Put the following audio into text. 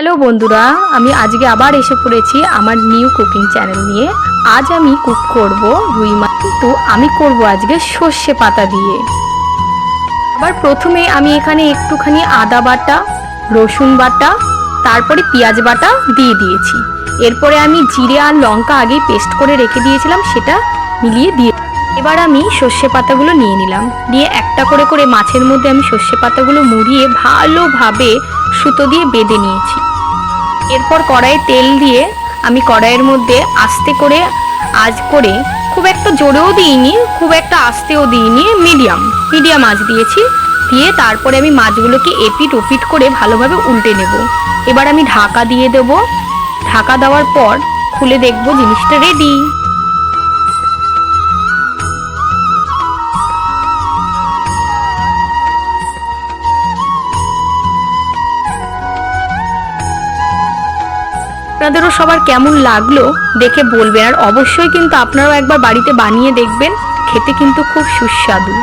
Hello বন্ধুরা, আমি আজকে আবার এসে পড়েছি আমার নিউ কুকিং চ্যানেল নিয়ে। আজ আমি কুক করব রুই মাছ, কিন্তু আমি করব আজকে সর্ষে পাতা দিয়ে। আবার প্রথমে আমি এখানে একটুখানি আদা বাটা, রসুন বাটা, তারপরে পেঁয়াজ বাটা দিয়ে দিয়েছি। এরপরে আমি জিরে আর লঙ্কা আগেই পেস্ট করে রেখে দিয়েছিলাম, সেটা মিলিয়ে দিয়ে এবার আমি সর্ষে পাতাগুলো নিয়ে নিলাম। নিয়ে একটা করে করে মাছের মধ্যে আমি সর্ষে পাতাগুলো মুড়িয়ে ভালোভাবে সুতো দিয়ে বেঁধে নিয়েছি। এরপর কড়াইয়ে তেল দিয়ে আমি কড়াইয়ের মধ্যে আস্তে করে আজ করে খুব একটা জোরেও দিইনি, খুব একটা আস্তেও দিইনি, মিডিয়াম মিডিয়াম আঁচ দিয়েছি। দিয়ে তারপরে আমি মাছগুলোকে এপিট ওপিট করে ভালোভাবে উল্টে নেব। এবার আমি ঢাকা দিয়ে দেব। ঢাকা দেওয়ার পর খুলে দেখব জিনিসটা রেডি আপনাদেরও সবার কেমন লাগল দেখে বলবেন। আর অবশ্যই কিন্তু আপনারাও একবার বাড়িতে বানিয়ে দেখবেন, খেতে কিন্তু খুব সুস্বাদু।